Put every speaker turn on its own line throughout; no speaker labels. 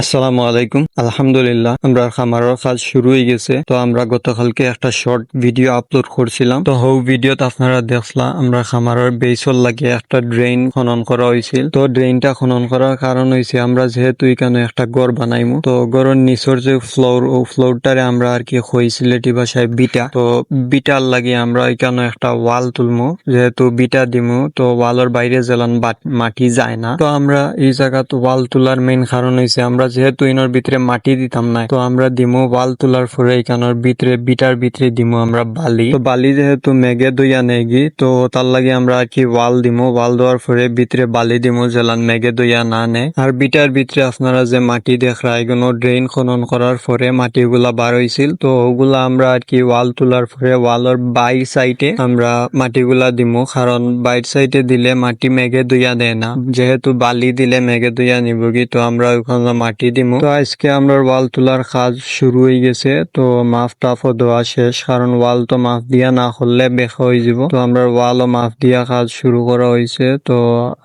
আসসালামু আলাইকুম। আলহামদুলিল্লাহ, আমরা খামারের কাজ শুরু হয়ে গেছে। তো আমরা গতকালকে একটা শর্ট ভিডিও আপলোড করছিলাম। তো হৌ ভিডিওতে আপনারা দেখলা, আমরা খামারের বেসর লাগে একটা ড্রেন খনন করা হয়েছিল তো ড্রেনটা খনন করার কারণ হয়েছে আমরা যেহেতু এখানে একটা গড় বানাইমু, তো গড়ের নিচর যে ফ্লোর ও ফ্লোরটারে আমরা আর কি হয়েছিলেটি ভাষায় বিটা। তো বিটার লাগে আমরা এখানে একটা ওয়াল তুলমু, যেহেতু বিটা দিমু, তো ওয়ালের বাইরে জেলান মাটি যায় না। তো আমরা এই জায়গাত ওয়াল তোলার মেইন কারণ হয়েছে আমরা যেহেতু ইনোর ভিতরে মাটি দিতাম না, তো আমরা দিমু ওয়াল তোলার পরে এখানোর ভিতরে বিটার ভিতরে দিমু আমরা বালি। তো বালি যেহেতু মেঘে দইয়া নেগি তো তার লাগে আমরা কি ওয়াল দিমু। ওয়াল দেওয়ার পরে ভিতরে বালি দিমু জেলান মেঘে দইয়া না নে আর বিটার ভিতরে আপনারা যে মাটি দেখরা, এগুলো ড্রেন খনন করার পরে মাটিগুলা বার হয়েছিল তো ওগুলা আমরা আর কি ওয়াল তোলার পরে ওয়ালের বাইর সাইডে আমরা মাটিগুলা দিমু, কারণ বাইর সাইডে দিলে মাটি মেঘে দইয়া দেয় না। যেহেতু বালি দিলে মেঘে দইয়া নিবগি তো আমরা ওখানে মাটি দিমু। তো আজকে আমরা ওয়াল তোলার কাজ শুরু হয়ে গেছে। তো মাফ টাফও দেওয়া শেষ, কারণ ওয়াল তো মাফ দিয়া না করলে বেখা হয়ে যাব। তো আমরা ওয়ালও মাফ দিয়া কাজ শুরু করা হয়েছে। তো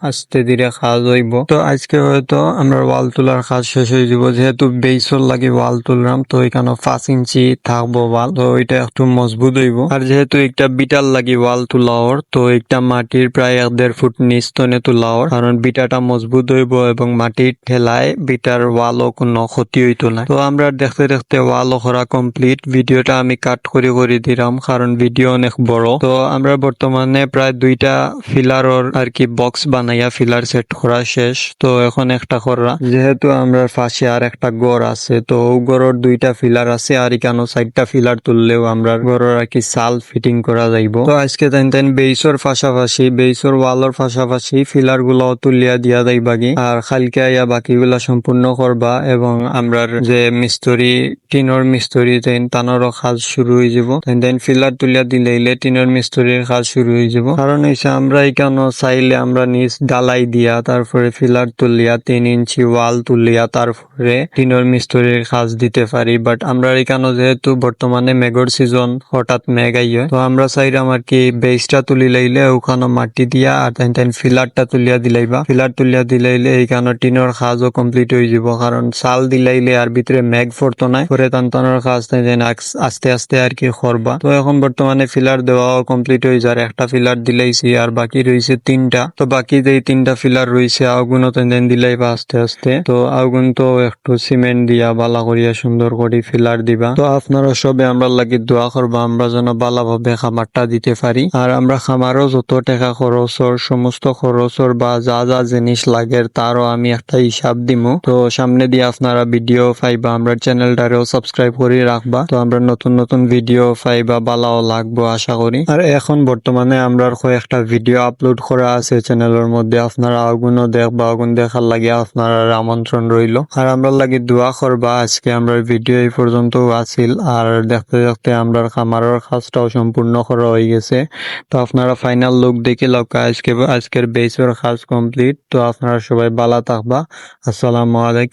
আস্তে ধীরে কাজ হইব। তো আজকে হয়তো আমরা ওয়াল তোলার কাজ শেষ হয়ে যাব। যেহেতু বেসর লাগে ওয়াল তুললাম, তো এখানে পাঁচ ইঞ্চি থাকব ওয়াল। তো এটা একটু মজবুত হইব। আর যেহেতু একটা বিটার লাগে ওয়াল তুলাওর তো একটা মাটির প্রায় এক দেড় ফুট নিচ তনে তুলাওর কারণ বিটাটা মজবুত হইব এবং মাটির ঠেলায় বিটার ওয়ালও কোনো ক্ষতি হইতো না। তো আমরা দেখতে দেখতে ওয়ালও করা কমপ্লিট ভিডিওটা আমি কাট করে করে দিলাম, কারণ ভিডিও অনেক বড়। তো আমরা বর্তমানে প্রায় দুইটা ফিলারর আর কি বক্স বানাইয়া ফিলার সেট করা শেষ। তো এখন একটা করা। যেহেতু আমরা পাশে আর একটা গড় আছে, তো গড়ের দুইটা ফিলার আছে, আর এখানে চারটা ফিলার তুললেও আমরা গড়ের আর কি সাল ফিটিং করা যাইব। তো আজকে তাই তাই বেইসর পাশাপাশি, বেইসর ওয়ালের পাশাপাশি ফিলারগুলো তুলিয়া দিয়া যাইবাগি। আর খালকে আইয়া বাকিগুলা সম্পূর্ণ করবা এবং আমরার যে মিস্ত্রি, টিনের মিস্ত্রি তেন তানোরও কাজ শুরু হয়ে যাব। তেন ফিলার তুলিয়া দিলেইলে টিনের মিস্ত্রির কাজ শুরু হয়ে যাব। কারণ হইছে, আমরা এখানে চাইলে আমরা নিচ ডালাই দিয়া, তারপরে ফিলার তুলিয়া, তিন ইঞ্চি ওয়াল তুলিয়া, তারপরে টিনের মিস্ত্রির কাজ দিতে পারি। বাট আমরা এখানে যেহেতু বর্তমানে মেঘর সিজন, হঠাৎ মেঘ আইয়ে, তো আমরা চাইলাম আর কি বেসটা তুলি লাইলে ওখানে মাটি দিয়া, আর তেন ফিলারটা তুলিয়া দিলাইবা। ফিলার তুলিয়া দিলাইলে এইখানে টিনের কাজও কমপ্লিট হয়ে যাব। কারণ চাল দিলাইলে আর ভিতরে মেঘ পড়তো নাই। পরে তান্তানোর কাজ আস্তে আস্তে আর কি করবা তো এখন বর্তমানে ফিলার দেওয়াও কমপ্লিট হয়ে যায় একটা ফিলার দিলাইছি আর বাকি রয়েছে তিনটা। তো বাকি যে তিনটা ফিলার রয়েছে আগুনও তাই যেন দিলাইবা আস্তে আস্তে। তো আগুন তো একটু সিমেন্ট দিয়া, বালা করিয়া সুন্দর করে ফিলার দিবা। তো আপনারা সবে আমরা লাগি দোয়া করবা, আমরা যেন ভালোভাবে খামারটা দিতে পারি। আর আমরা খামারও যত টাকা খরচর সমস্ত খরচর বা যা যা জিনিস লাগে, তারও আমি একটা হিসাব দিমু। তো সামনে দিয়ে আপনারা ভিডিও পাইবা আমরা চ্যানেলটারেও সাবস্ক্রাইব করে রাখবা। তো আমরা নতুন নতুন ভিডিও পাইবা বালাও লাগবো আশা করি। আর এখন বর্তমানে আমরা কয়েকটা ভিডিও আপলোড করা আছে চ্যানেলের মধ্যে। আপনারা আগুনও দেখবা, আগুন দেখার লাগে আপনারা আমন্ত্রণ রইল। আর আমরা লাগে দোয়া করবা, আজকে আমরা ভিডিও এই পর্যন্ত আছিল আর দেখতে দেখতে আমরা খামারের কাজটাও সম্পূর্ণ করা হয়ে গেছে। তো আপনারা ফাইনাল লুক দেখে লকা আজকে, আজকের বেসের কাজ কমপ্লিট তো আপনারা সবাই বালা থাকবা। আসসালামু আলাইকুম।